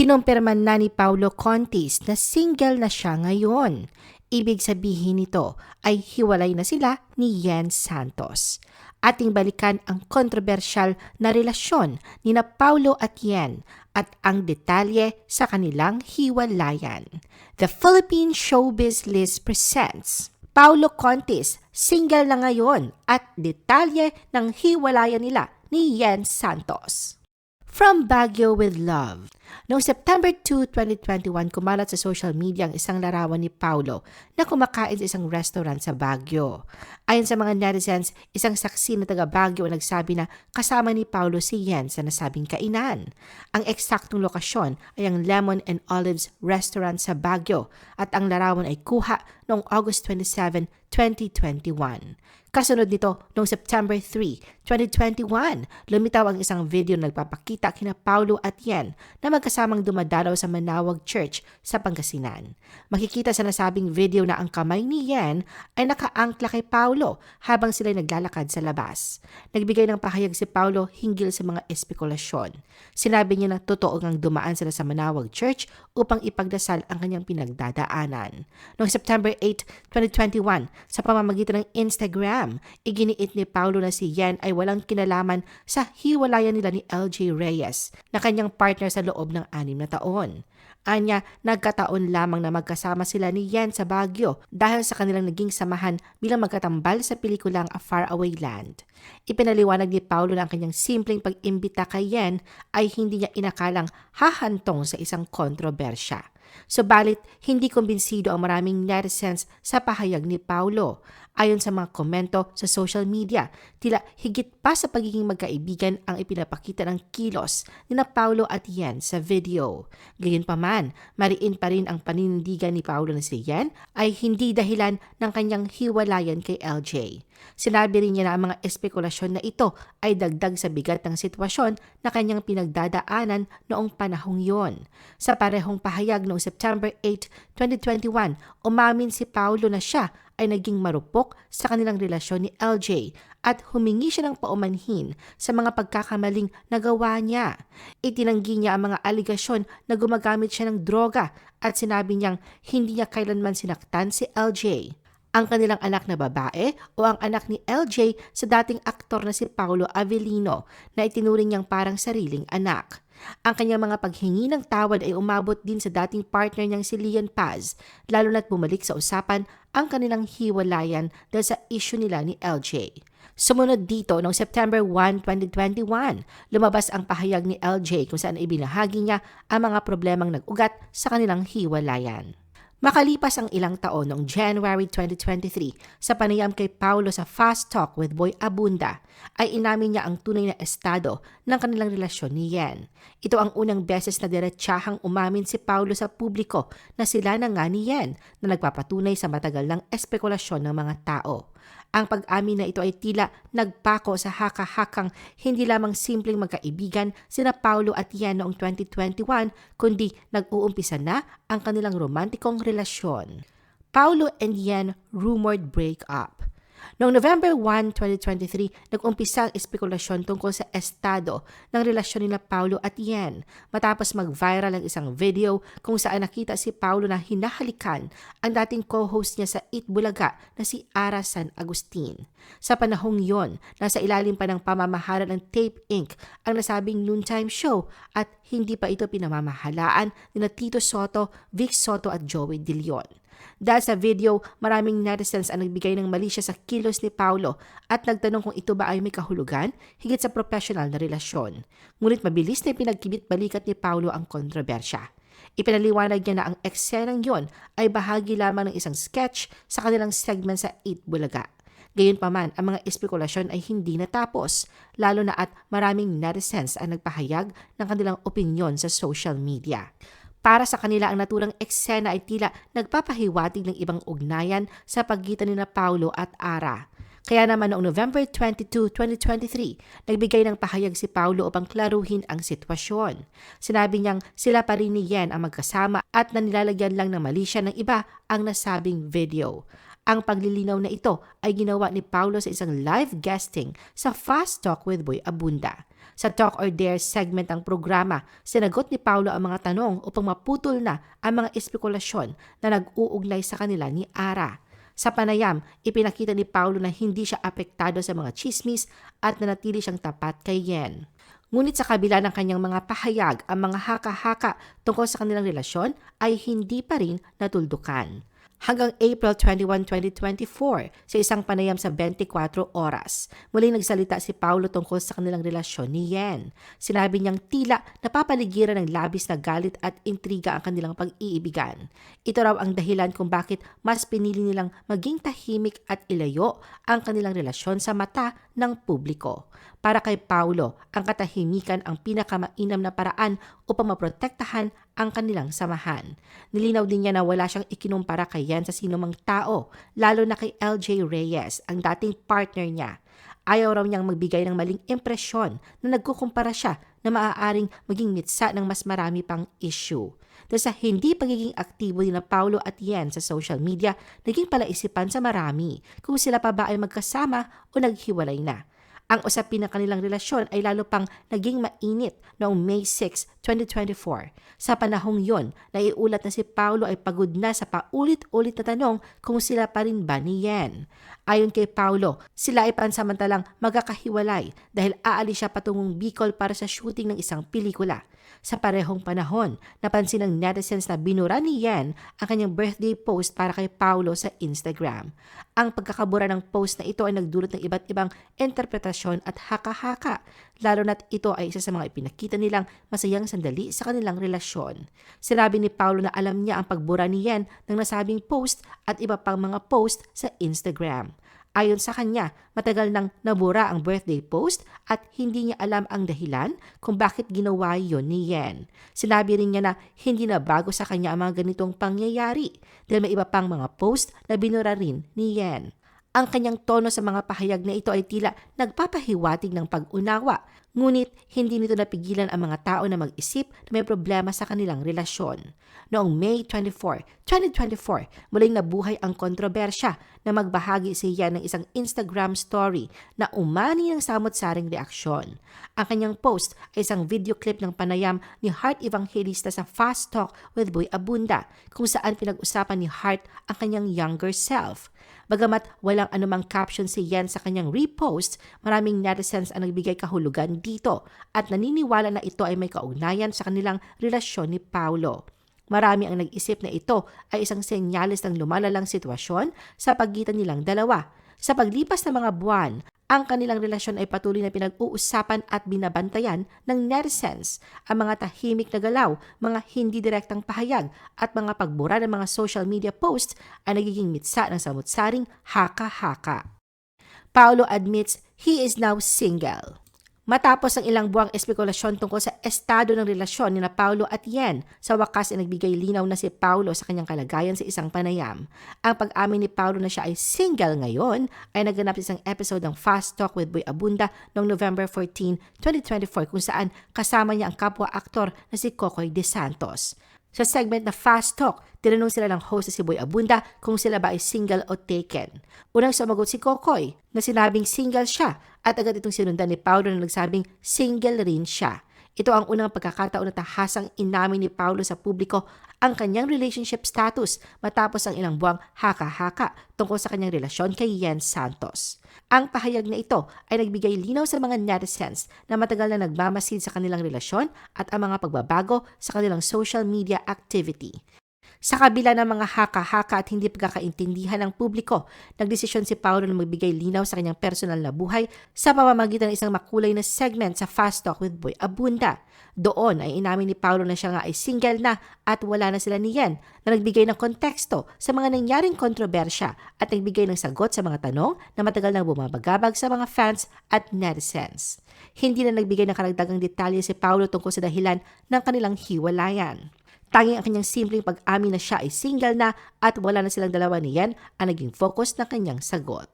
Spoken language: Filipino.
Kinumpirman na ni Paulo Contis na single na siya ngayon. Ibig sabihin nito ay hiwalay na sila ni Yen Santos. Ating balikan ang kontrobersyal na relasyon ni na Paulo at Yen at ang detalye sa kanilang hiwalayan. The Philippine Showbiz List presents Paulo Contis, single na ngayon at detalye ng hiwalayan nila ni Yen Santos. From Baguio with Love. Noong September 2, 2021, kumalat sa social media ang isang larawan ni Paulo na kumakain sa isang restaurant sa Baguio. Ayon sa mga netizens, isang saksi na taga Baguio ang nagsabi na kasama ni Paulo si Yen sa nasabing kainan. Ang eksaktong lokasyon ay ang Lemon and Olives Restaurant sa Baguio at ang larawan ay kuha noong August 27, 2021. Kasunod nito, noong September 3, 2021, lumitaw ang isang video na nagpapakita kina Paulo at Yen na magkasamang dumadalaw sa Manawag Church sa Pangasinan. Makikita sa nasabing video na ang kamay ni Yen ay nakaangkla kay Paulo habang sila'y naglalakad sa labas. Nagbigay ng pahayag si Paulo hinggil sa mga espekulasyon. Sinabi niya na totoo ngang dumaan sila sa Manawag Church upang ipagdasal ang kanyang pinagdadaanan. Noong September 8, 2021, sa pamamagitan ng Instagram, iginiit ni Paulo na si Yen ay walang kinalaman sa hiwalayan nila ni LJ Reyes na kanyang partner sa loob ng anim na taon. Anya, nagkataon lamang na magkasama sila ni Yen sa Baguio dahil sa kanilang naging samahan bilang magkatambal sa pelikulang A Faraway Land. Ipinaliwanag ni Paulo na ang kanyang simpleng pag-imbita kay Yen ay hindi niya inakalang hahantong sa isang kontrobersya. Subalit, hindi kumbinsido ang maraming netizens sa pahayag ni Paulo. Ayon sa mga komento sa social media, tila higit pa sa pagiging magkaibigan ang ipinapakita ng kilos ni na Paulo at Yen sa video. Gayunpaman, mariin pa rin ang paninindigan ni Paulo na si Yen ay hindi dahilan ng kanyang hiwalayan kay LJ. Sinabi rin niya na ang mga espekulasyon na ito ay dagdag sa bigat ng sitwasyon na kanyang pinagdadaanan noong panahong yon. Sa parehong pahayag noong September 8, 2021, umamin si Paulo na siya ay naging marupok sa kanilang relasyon ni LJ at humingi siya ng paumanhin sa mga pagkakamaling nagawa niya. Itinanggi niya ang mga aligasyon na gumagamit siya ng droga at sinabi niyang hindi niya kailanman sinaktan si LJ ang kanilang anak na babae o ang anak ni LJ sa dating aktor na si Paulo Avellino na itinuring niyang parang sariling anak. Ang kanyang mga paghingi ng tawad ay umabot din sa dating partner niyang si Lian Paz, lalo na't bumalik sa usapan ang kanilang hiwalayan dahil sa issue nila ni LJ. Sumunod dito noong September 1, 2021, lumabas ang pahayag ni LJ kung saan ibinahagi niya ang mga problemang nag-ugat sa kanilang hiwalayan. Makalipas ang ilang taon noong January 2023 sa panayam kay Paulo sa Fast Talk with Boy Abunda ay inamin niya ang tunay na estado ng kanilang relasyon ni Yen. Ito ang unang beses na diretsahang umamin si Paulo sa publiko na sila na nga ni Yen na nagpapatunay sa matagal ng espekulasyon ng mga tao. Ang pag-amin na ito ay tila nagpako sa haka-hakang hindi lamang simpleng magkaibigan sina Paulo at Yen noong 2021 kundi nag-uumpisa na ang kanilang romantikong relasyon. Paulo and Yen rumored break up. Noong November 1, 2023, nag-umpisa ang espekulasyon tungkol sa estado ng relasyon nila Paulo at Yen matapos mag-viral ang isang video kung saan nakita si Paulo na hinahalikan ang dating co-host niya sa Eat Bulaga na si Ara San Agustin. Sa panahong yon, nasa ilalim pa ng pamamahala ng Tape Inc. ang nasabing noontime show at hindi pa ito pinamamahalaan ni Tito Soto, Vic Soto at Joey De Leon. Dahil sa video, maraming netizens ang nagbigay ng mali siya sa kilos ni Paulo at nagtanong kung ito ba ay may kahulugan higit sa professional na relasyon. Ngunit mabilis na pinagkibit-balikat ni Paulo ang kontrobersya. Ipinaliwanag niya na ang eksenang yon ay bahagi lamang ng isang sketch sa kanilang segment sa 8 Bulaga. Gayunpaman, ang mga espekulasyon ay hindi natapos, lalo na at maraming netizens ang nagpahayag ng kanilang opinyon sa social media. Para sa kanila ang naturang eksena ay tila nagpapahiwatig ng ibang ugnayan sa pagitan ni na Paulo at Ara. Kaya naman noong November 22, 2023, nagbigay ng pahayag si Paulo upang klaruhin ang sitwasyon. Sinabi niyang sila pa rin ni Yen ang magkasama at nanilalagyan lang ng mali siya ng iba ang nasabing video. Ang paglilinaw na ito ay ginawa ni Paulo sa isang live guesting sa Fast Talk with Boy Abunda. Sa Talk or Dare segment ng programa, sinagot ni Paulo ang mga tanong upang maputol na ang mga espekulasyon na nag-uugnay sa kanila ni Ara. Sa panayam, ipinakita ni Paulo na hindi siya apektado sa mga chismis at nanatili siyang tapat kay Yen. Ngunit sa kabila ng kanyang mga pahayag, ang mga haka-haka tungkol sa kanilang relasyon ay hindi pa rin natuldukan. Hanggang April 21, 2024, sa isang panayam sa 24 oras, muling nagsalita si Paulo tungkol sa kanilang relasyon ni Yen. Sinabi niyang tila napapaligiran ng labis na galit at intriga ang kanilang pag-iibigan. Ito raw ang dahilan kung bakit mas pinili nilang maging tahimik at ilayo ang kanilang relasyon sa mata ng publiko. Para kay Paulo, ang katahimikan ang pinakamainam na paraan upang maprotektahan ang kanilang samahan. Nilinaw din niya na wala siyang ikinumpara kay Yan sa sinumang tao, lalo na kay LJ Reyes, ang dating partner niya. Ayaw raw niyang magbigay ng maling impresyon na nagkukumpara siya na maaaring maging mitsa ng mas marami pang issue. Dahil sa hindi pagiging aktibo ni na Paulo at Yen sa social media, naging palaisipan sa marami kung sila pa ba ay magkasama o naghiwalay na. Ang usapin ng kanilang relasyon ay lalo pang naging mainit noong May 6, 2024. Sa panahong yon, naiulat na si Paulo ay pagod na sa paulit-ulit na tanong kung sila pa rin ba ni Yen. Ayon kay Paulo, sila ay pansamantalang magkakahiwalay dahil aalis siya patungong Bicol para sa shooting ng isang pelikula. Sa parehong panahon, napansin ng netizens na binura ni Yan ang kanyang birthday post para kay Paulo sa Instagram. Ang pagkakabura ng post na ito ay nagdulot ng iba't ibang interpretasyon at haka-haka, lalo na't ito ay isa sa mga ipinakita nilang masayang sandali sa kanilang relasyon. Sinabi ni Paulo na alam niya ang pagbura ni Yan ng nasabing post at iba pang mga post sa Instagram. Ayon sa kanya, matagal nang nabura ang birthday post at hindi niya alam ang dahilan kung bakit ginawa yon ni Yen. Sinabi rin niya na hindi na bago sa kanya ang mga ganitong pangyayari dahil may iba pang mga post na binura rin ni Yen. Ang kanyang tono sa mga pahayag na ito ay tila nagpapahiwatig ng pag-unawa, ngunit hindi nito napigilan ang mga tao na mag-isip na may problema sa kanilang relasyon. Noong May 24, 2024, muling nabuhay ang kontrobersya na magbahagi siya ng isang Instagram story na umani ng samot-saring reaksyon. Ang kanyang post ay isang video clip ng panayam ni Heart Evangelista sa Fast Talk with Boy Abunda kung saan pinag-usapan ni Heart ang kanyang younger self. Bagamat walang anumang caption si Yen sa kanyang repost, maraming netizens ang nagbigay kahulugan dito at naniniwala na ito ay may kaugnayan sa kanilang relasyon ni Paulo. Marami ang nag-isip na ito ay isang senyalis ng lumalalang sitwasyon sa pagitan nilang dalawa. Sa paglipas ng mga buwan, ang kanilang relasyon ay patuloy na pinag-uusapan at binabantayan ng netizens. Ang mga tahimik na galaw, mga hindi direktang pahayag at mga pagbura ng mga social media posts ay nagiging mitsa ng samutsaring haka-haka. Paulo admits he is now single. Matapos ang ilang buwang espekulasyon tungkol sa estado ng relasyon ni na Paulo at Yen, sa wakas ay nagbigay linaw na si Paulo sa kanyang kalagayan sa isang panayam. Ang pag-amin ni Paulo na siya ay single ngayon ay naganap sa isang episode ng Fast Talk with Boy Abunda noong November 14, 2024 kung saan kasama niya ang kapwa-aktor na si Kokoy De Santos. Sa segment na Fast Talk, tinanong sila ng host na si Boy Abunda kung sila ba ay single o taken. Unang sumagot si Kokoy na sinabing single siya at agad itong sinundan ni Paulo na nagsabing single rin siya. Ito ang unang pagkakataon na tahasang inamin ni Paulo sa publiko ang kanyang relationship status matapos ang ilang buwang haka-haka tungkol sa kanyang relasyon kay Yen Santos. Ang pahayag na ito ay nagbigay linaw sa mga netizens na matagal na nagmamasid sa kanilang relasyon at ang mga pagbabago sa kanilang social media activity. Sa kabila ng mga haka-haka at hindi pagkakaintindihan ng publiko, nagdesisyon si Paolo na magbigay linaw sa kanyang personal na buhay sa pamamagitan ng isang makulay na segment sa Fast Talk with Boy Abunda. Doon ay inamin ni Paolo na siya nga ay single na at wala na sila ni Yen na nagbigay ng konteksto sa mga nangyaring kontrobersya at nagbigay ng sagot sa mga tanong na matagal nang bumabagabag sa mga fans at netizens. Hindi na nagbigay ng karagdagang detalye si Paolo tungkol sa dahilan ng kanilang hiwalayan. Tanging ang kanyang simpleng pag-amin na siya ay single na at wala na silang dalawa niyan ang naging focus ng kanyang sagot.